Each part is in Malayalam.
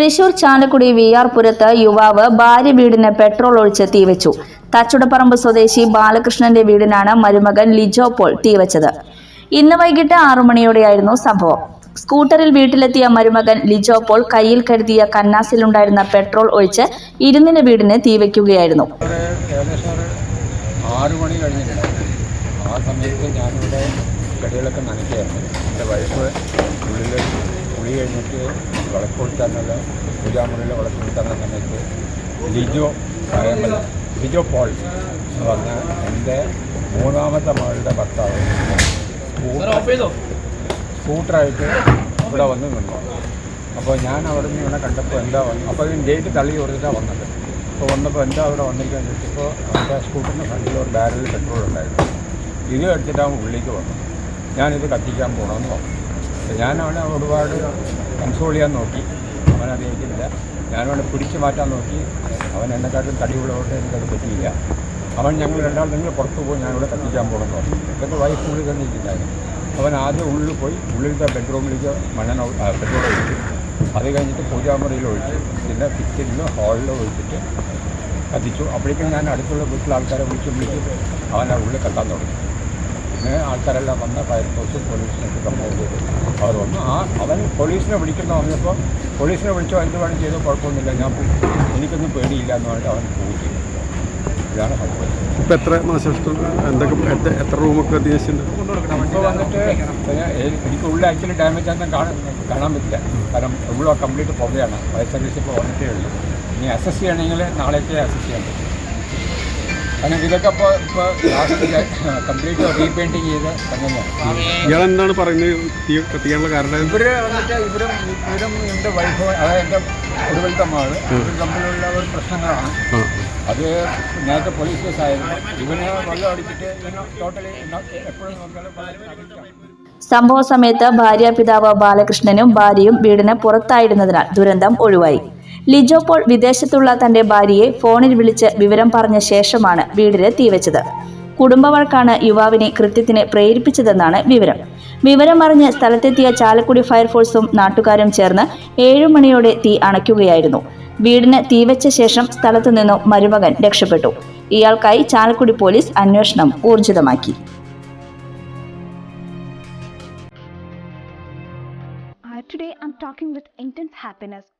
തൃശൂർ ചാലക്കുടി വി ആർ പുരത്ത് യുവാവ് ഭാര്യ വീടിന് പെട്രോൾ ഒഴിച്ച് തീവച്ചു തച്ചുടപ്പറമ്പ് സ്വദേശി ബാലകൃഷ്ണന്റെ വീടിനാണ് മരുമകൻ ലിജോ പോൾ തീവച്ചത് ഇന്ന് വൈകിട്ട് ആറു മണിയോടെയായിരുന്നു സംഭവം. സ്കൂട്ടറിൽ വീട്ടിലെത്തിയ മരുമകൻ ലിജോ പോൾ കയ്യിൽ കരുതിയ കന്നാസിലുണ്ടായിരുന്ന പെട്രോൾ ഒഴിച്ച് ഇരുന്നിന് വീടിന് തീവയ്ക്കുകയായിരുന്നു ആ സമയത്ത് ഞാനിവിടെ കടികളൊക്കെ നനയ്ക്കായിരുന്നു എന്റെ വൈഫ് ഉള്ളിൽ കുളി കഴിഞ്ഞിട്ട് വിളക്ക് കൊടുത്താനുള്ള പൂജാമുറിയിൽ വിളക്ക് കൊടുത്താനുള്ള സമയത്ത് ലിജോ പറയമ്പല ലിജോ പോൾ എന്ന് പറഞ്ഞ എന്റെ മൂന്നാമത്തെ മകളുടെ ഭർത്താവ് സ്കൂട്ടറായിട്ട് ഇവിടെ വന്ന് നിന്നു. അപ്പോൾ ഞാൻ അവിടെ നിന്ന് ഇവിടെ കണ്ടപ്പോൾ എന്താ വന്നു അപ്പോൾ ഈ ഡേറ്റ് തള്ളി കൊടുത്തിട്ടാണ് വന്നത്. അപ്പോൾ വന്നപ്പോൾ എന്താ അവിടെ വന്നിരിക്കാൻ ചോദിച്ചപ്പോൾ എന്റെ സ്കൂട്ടറിന്റെ ഫ്രണ്ടിൽ ഒരു ബാരലിൽ പെട്രോൾ ഉണ്ടായിരുന്നു. ഇത് എടുത്തിട്ടാണ് ഉള്ളിലേക്ക് വന്നത് ഞാനിത് കത്തിക്കാൻ പോകണമെന്ന് പറഞ്ഞു. അപ്പോൾ ഞാൻ അവനെ ഒരുപാട് കൺസോൾ ചെയ്യാൻ നോക്കി. അവൻ അറിയിക്കുന്നില്ല. ഞാനവനെ പിടിച്ചു മാറ്റാൻ നോക്കി. അവൻ എന്നെക്കാട്ടും തടിയുള്ളതുകൊണ്ട് എനിക്കത് പറ്റിയില്ല. അവൻ ഞങ്ങൾ രണ്ടാൾ നിങ്ങൾ പുറത്ത് പോയി ഞാനിവിടെ കത്തിക്കാൻ പോകണം പറഞ്ഞു. എന്റെ വൈഫ് ഉള്ളിൽ തന്നെ ഇരിക്കുന്നുണ്ടായിരുന്നു. അവൻ ആദ്യം ഉള്ളിൽ പോയി ഉള്ളിലത്തെ ബെഡ്റൂമിലേക്ക് ആ, പെട്രോൾ ഒഴിച്ചു. അത് കഴിഞ്ഞിട്ട് പൂജാമുറിയിൽ ഒഴിച്ചു. പിന്നെ കിച്ചണിലും ഹാളിലും ഒഴിച്ചിട്ട് കത്തിച്ചു. അപ്പോഴേക്കും ഞാൻ അടുത്തുള്ള വീട്ടിലെ ആൾക്കാരെ വിളിച്ച് വിളിച്ച് അവൻ ആ ഉള്ളിൽ കത്താൻ തുടങ്ങി. ആൾക്കാരെല്ലാം വന്ന് ഫയർഫോഴ്സ് പോലീസിനൊക്കെ കംപ്ലൈന്റ് ചെയ്തു. അവർ വന്ന്. ആ അവൻ പോലീസിനെ വിളിക്കുന്ന പറഞ്ഞപ്പോൾ പോലീസിനെ വിളിച്ചോ എന്ത് വേണം ചെയ്തോ കുഴപ്പമൊന്നുമില്ല. ഞാൻ എനിക്കൊന്നും പേടിയില്ല എന്ന് പറഞ്ഞിട്ട് അവൻ പോയി ചെയ്തു. ഇതാണ് സംഭവം. ഇപ്പം എത്ര നാശനഷ്ടം എന്തൊക്കെ എത്ര- എത്ര റൂമൊക്കെ ഉദ്ദേശിച്ചിട്ടുണ്ട്? ഇപ്പോൾ വന്നിട്ട് എനിക്ക് ഉള്ളിൽ ആക്ച്വലി ഡാമേജ് ആണെന്ന് കാണാൻ കാണാൻ പറ്റില്ല. കാരണം ഉള്ള കംപ്ലീറ്റ് പുകയാണ്. ഫയർ സർവീസ് ഇപ്പോൾ വന്നിട്ടേ ഉള്ളൂ. ഇനി അസസ് ചെയ്യണമെങ്കിൽ നാളേക്ക് അസസ് ചെയ്യാൻ പറ്റും. കാരണം ഇതൊക്കെ ഇപ്പോൾ ഇപ്പോൾ ലാസ്റ്റ് കംപ്ലീറ്റ് റീപെയിന്റിങ് ചെയ്ത എന്താണ് പറയുന്നത്? തീ കത്തിക്കാനുള്ള കാരണം? ഇവർ വന്നിട്ട് ഇവരും ഇവരും എന്റെ വൈഫ് അതായത് എന്റെ ഒരുവലത്തെ മകൾ ഇവരും തമ്മിലുള്ള ഒരു പ്രശ്നങ്ങളാണ്. അത് നേരത്തെ പോലീസ് കേസായിരുന്നു ഇവന് വെള്ളം അടിച്ചിട്ട് ഇവന് ടോട്ടലി എപ്പോഴും നോക്കിയാലും സംഭവ സമയത്ത് ഭാര്യ പിതാവ് ബാലകൃഷ്ണനും ഭാര്യയും വീടിന് പുറത്തായിരുന്നതിനാൽ ദുരന്തം ഒഴിവായി. ലിജോ പോൾ വിദേശത്തുള്ള തന്റെ ഭാര്യയെ ഫോണിൽ വിളിച്ച് വിവരം പറഞ്ഞ ശേഷമാണ് വീടിന് തീവച്ചത്. കുടുംബവഴക്കാണ് യുവാവിനെ കൃത്യത്തിന് പ്രേരിപ്പിച്ചതെന്നാണ് വിവരം. വിവരമറിഞ്ഞ് സ്ഥലത്തെത്തിയ ചാലക്കുടി ഫയർഫോഴ്സും നാട്ടുകാരും ചേർന്ന് ഏഴു മണിയോടെ തീ അണയ്ക്കുകയായിരുന്നു. വീടിന് തീവച്ച ശേഷം സ്ഥലത്തു നിന്നും മരുമകൻ രക്ഷപ്പെട്ടു. ഇയാൾക്കായി ചാലക്കുടി പോലീസ് അന്വേഷണം ഊർജിതമാക്കി. Uh, today, I'm talking with intense happiness.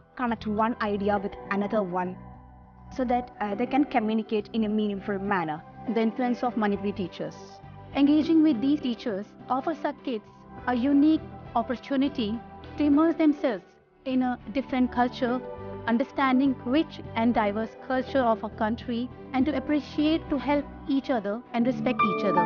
connect one idea with another one so that uh, they can communicate in a meaningful manner. the influence of Manipuri teachers. Engaging with these teachers offers our kids a unique opportunity to immerse themselves in a different culture, understanding rich and diverse culture of our country, and to appreciate to help each other and respect each other.